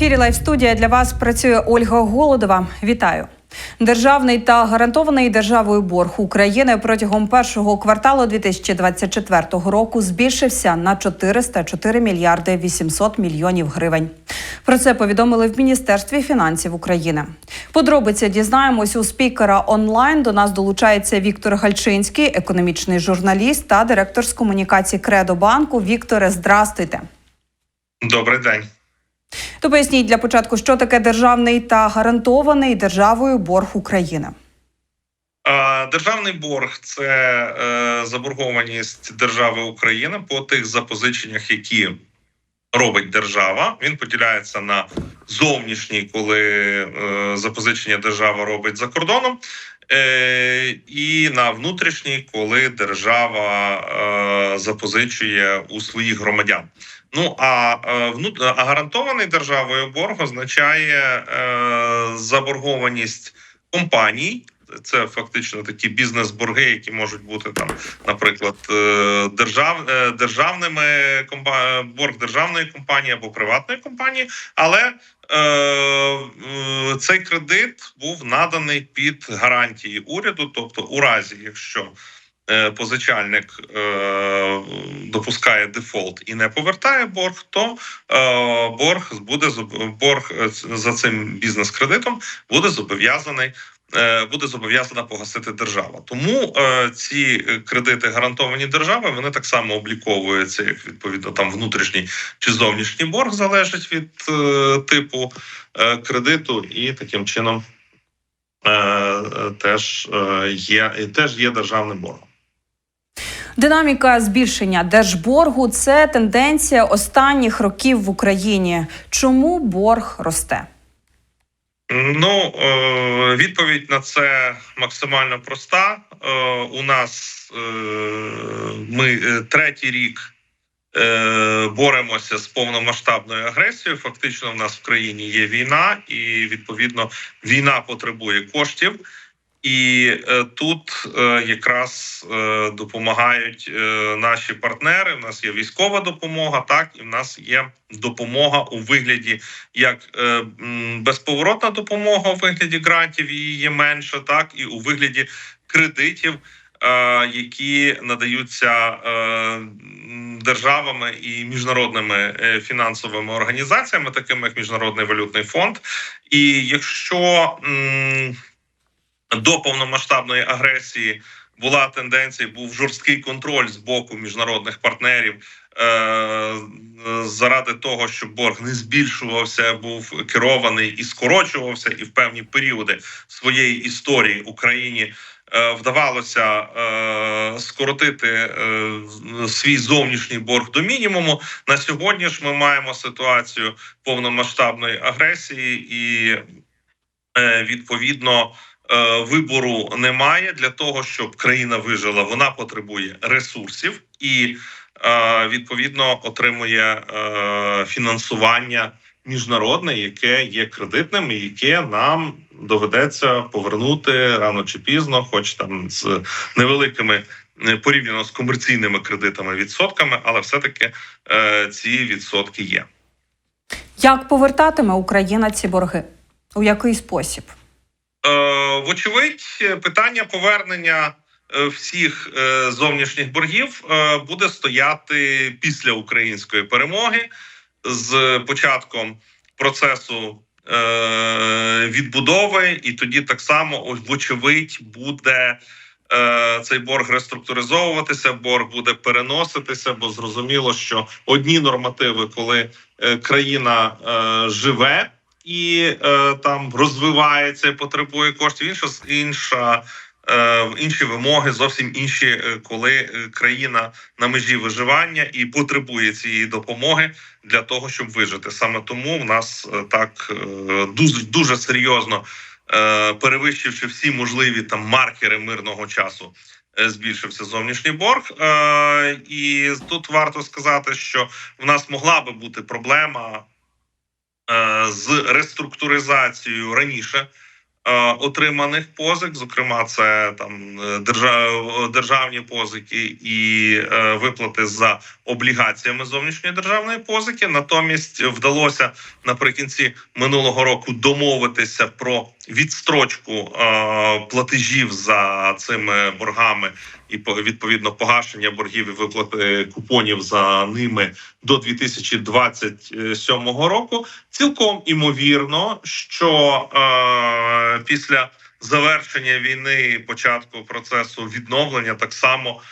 ефірі Лайв студія для вас працює Ольга Голодова. Вітаю. Державний та гарантований державою борг України протягом першого кварталу 2024 року збільшився на 404 мільярди 800 мільйонів гривень. Про це повідомили в Міністерстві фінансів України. Подробиці дізнаємось у спікера онлайн. До нас долучається Віктор Гальчинський, економічний журналіст та директор з комунікації Кредо банку. Вікторе, здрастуйте. Добрий день. То поясніть для початку, що таке державний та гарантований державою борг України. Державний борг це е, заборгованість держави України по тих запозиченнях, які робить держава. Він поділяється на зовнішній, коли е, запозичення держава робить за кордоном, е, і на внутрішній, коли держава запозичує у своїх громадян. Ну а е, вну- а гарантований державою борг означає е, заборгованість компаній. Це фактично такі бізнес-борги, які можуть бути там, наприклад, е, держав, е, державними борг державної компанії або приватної компанії, але е, е, цей кредит був наданий під гарантії уряду, тобто, у разі, якщо е, позичальник е, допускає дефолт і не повертає борг, то е, борг буде борг е, за цим бізнес-кредитом буде зобов'язаний. е, Буде зобов'язана погасити держава, тому е, ці е, кредити гарантовані держави. Вони так само обліковуються, як відповідно там внутрішній чи зовнішній борг залежить від е, типу е, кредиту, і таким чином е, е, теж е, є теж є державним боргом. Динаміка збільшення держборгу це тенденція останніх років в Україні. Чому борг росте? Ну е, відповідь на це максимально проста. Е, У нас е, ми третій рік боремося з повномасштабною агресією. Фактично, в нас в країні є війна, і відповідно війна потребує коштів. І е, тут е, якраз е, допомагають наші партнери. У нас є військова допомога, так і в нас є допомога у вигляді як безповоротна допомога у вигляді грантів, її є менше, так і у вигляді кредитів, які надаються державами і міжнародними фінансовими організаціями, такими як Міжнародний валютний фонд. І якщо до повномасштабної агресії була тенденція, був жорсткий контроль з боку міжнародних партнерів е, заради того, щоб борг не збільшувався, був керований і скорочувався, і в певні періоди своєї історії Україні. е, Вдавалося е, скоротити е, свій зовнішній борг до мінімуму. На сьогодні ж ми маємо ситуацію повномасштабної агресії, і е, відповідно вибору немає для того, щоб країна вижила. Вона потребує ресурсів і е, відповідно отримує е, фінансування міжнародне, яке є кредитним, і яке нам доведеться повернути рано чи пізно, хоч там з невеликими. е, Порівняно з комерційними кредитами відсотками, але все-таки е, ці відсотки є. Як повертатиме Україна ці борги? У який спосіб? Е, Вочевидь, питання повернення е, всіх е, зовнішніх боргів буде стояти після української перемоги з початком процесу відбудови, і тоді так само, вочевидь, буде. Цей борг реструктуризовуватися, борг буде переноситися, бо зрозуміло, що одні нормативи, коли країна живе, і е, там розвивається, потребує коштів. Інша інша. е, Інші вимоги зовсім інші, е, коли е, країна на межі виживання і потребує цієї допомоги для того, щоб вижити. Саме тому в нас так дуже дуже серйозно перевищивши всі можливі там маркери мирного часу, збільшився зовнішній борг. І тут варто сказати, що в нас могла би бути проблема з реструктуризацією раніше е, отриманих позик. Зокрема, це там е, держав, державні позики і е, виплати за облігаціями зовнішньої державної позики. Натомість вдалося наприкінці минулого року домовитися про відстрочку е, платежів за цими боргами і по- відповідно погашення боргів і виплати купонів за ними до 2027 року. Цілком імовірно, що е, після завершення війни, початку процесу відновлення, так само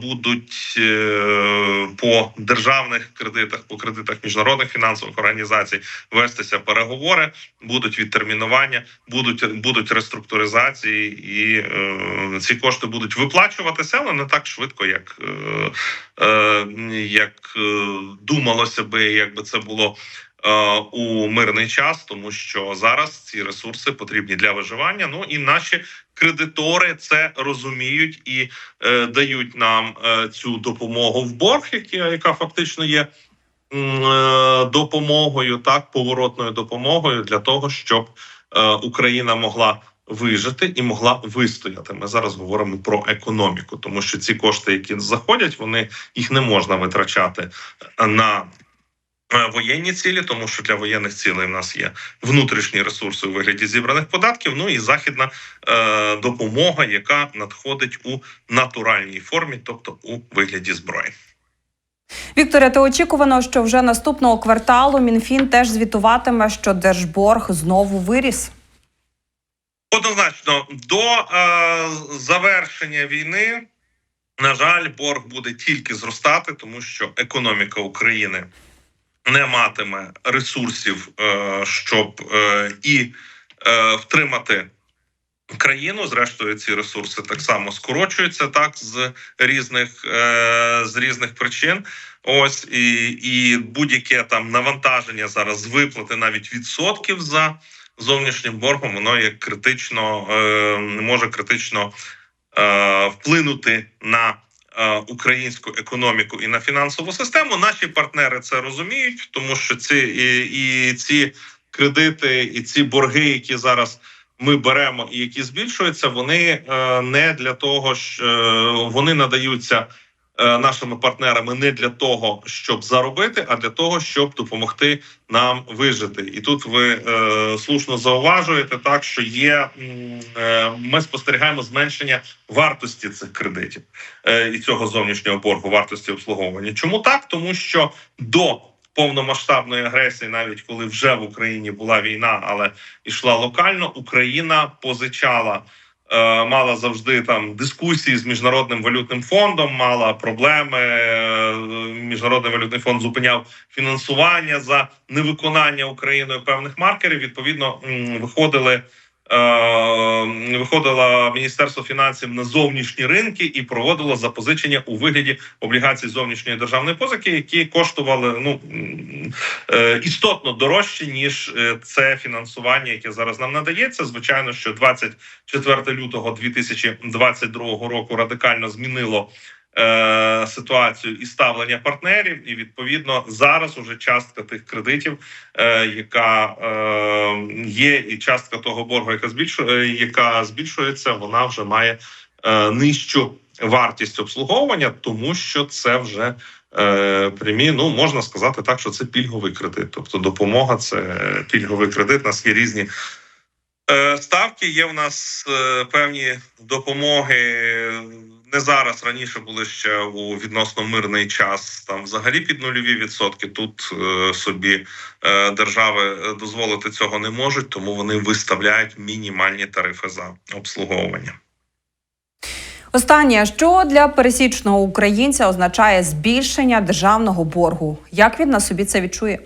будуть е, по державних кредитах, по кредитах міжнародних фінансових організацій вестися переговори, будуть відтермінування, будуть будуть реструктуризації, і е, ці кошти будуть виплачуватися, але не так швидко, як, е, е, як е, думалося би, якби це було. Е, У мирний час, тому що зараз ці ресурси потрібні для виживання. Ну і наші кредитори це розуміють і е, дають нам е, цю допомогу в борг, які, яка фактично є е, допомогою, так поворотною допомогою для того, щоб е, Україна могла вижити і могла вистояти. Ми зараз говоримо про економіку, тому що ці кошти, які заходять, вони їх не можна витрачати на. Е, Воєнні цілі, тому що для воєнних цілей в нас є внутрішні ресурси у вигляді зібраних податків. Ну і західна е, допомога, яка надходить у натуральній формі, тобто у вигляді зброї. Вікторія, то очікувано, що вже наступного кварталу Мінфін теж звітуватиме, що держборг знову виріс. Однозначно, до е, завершення війни, на жаль, борг буде тільки зростати, тому що економіка України не матиме ресурсів, е, щоб е, і е, втримати країну. Зрештою, ці ресурси так само скорочуються так з різних з різних причин. Ось і, і будь-яке там навантаження зараз виплати навіть відсотків за зовнішнім боргом, воно є критично не може критично вплинути на українську економіку і на фінансову систему. Наші партнери це розуміють, тому що ці і, і ці кредити, і ці борги, які зараз ми беремо і які збільшуються, вони е, не для того, що е, вони надаються. Е, Нашими партнерами не для того, щоб заробити, а для того, щоб допомогти нам вижити. І тут ви е, слушно зауважуєте, так що є е, ми спостерігаємо зменшення вартості цих кредитів е, і цього зовнішнього боргу, вартості обслуговування. Чому так? Тому що до повномасштабної агресії, навіть коли вже в Україні була війна, але йшла локально, Україна позичала. Е, Мала завжди там дискусії з міжнародним валютним фондом, мала проблеми. е, Міжнародний валютний фонд зупиняв фінансування за невиконання Україною певних маркерів. Відповідно, виходили виходило Міністерство фінансів на зовнішні ринки і проводило запозичення у вигляді облігацій зовнішньої державної позики, які коштували ну е, істотно дорожче ніж е, це фінансування, яке зараз нам надається. Звичайно, що 24 лютого 2022 року радикально змінило. Е, Ситуацію і ставлення партнерів, і відповідно зараз уже частка тих кредитів, е, яка е, є, і частка того боргу, яка збільшує, яка збільшується, вона вже має е, нижчу вартість обслуговування, тому що це вже е, прямі. Ну можна сказати так, що це пільговий кредит. Тобто допомога це пільговий кредит. У нас є різні. е, Ставки є в нас е, певні допомоги не зараз. Раніше були ще у відносно мирний час. Там взагалі під нульові відсотки. Тут е, собі е, держави е, дозволити цього не можуть, тому вони виставляють мінімальні тарифи за обслуговування. Останнє, що для пересічного українця означає збільшення державного боргу. Як він на собі це відчує?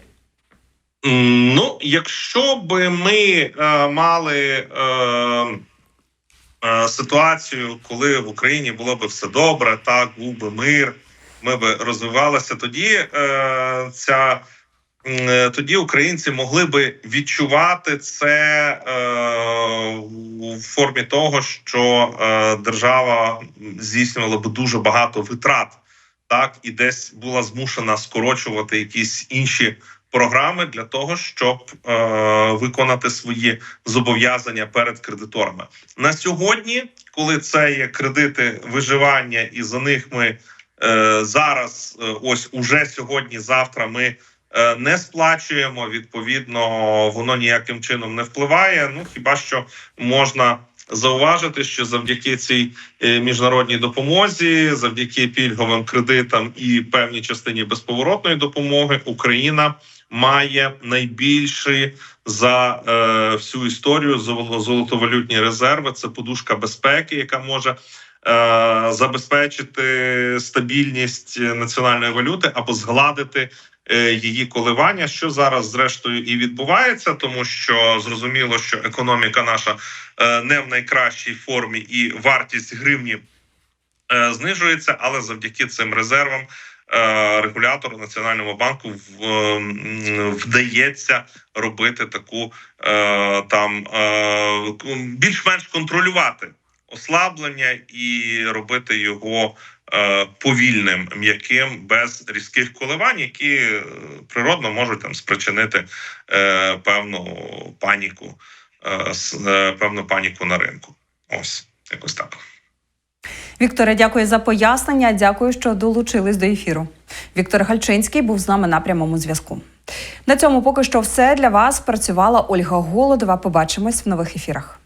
Ну, якщо би ми е, мали е, е, ситуацію, коли в Україні було би все добре, так був би мир, ми би розвивалися, тоді е, ця е, тоді українці могли би відчувати це е, у формі того, що е, держава здійснювала би дуже багато витрат, так і десь була змушена скорочувати якісь інші програми для того, щоб е, виконати свої зобов'язання перед кредиторами на сьогодні, коли це є кредити виживання, і за них ми е, зараз, е, ось уже сьогодні, завтра ми. е, Не сплачуємо відповідно, воно ніяким чином не впливає. Ну хіба що можна зауважити, що завдяки цій е, міжнародній допомозі, завдяки пільговим кредитам і певній частині безповоротної допомоги, Україна має найбільші за е, всю історію золо- золотовалютні резерви. Це подушка безпеки, яка може е, забезпечити стабільність національної валюти або згладити е, її коливання, що зараз зрештою і відбувається, тому що зрозуміло, що економіка наша е, не в найкращій формі, і вартість гривні знижується, але завдяки цим резервам. е, Регулятору Національному банку вдається робити таку е, там е, більш-менш контролювати ослаблення і робити його е, повільним, м'яким, без різких коливань, які е, природно можуть там спричинити е, певну паніку, е, е, певну паніку на ринку. Ось якось так. Вікторе, дякую за пояснення. Дякую, що долучились до ефіру. Віктор Гальчинський був з нами на прямому зв'язку. На цьому поки що все для вас працювала Ольга Голодова. Побачимось в нових ефірах.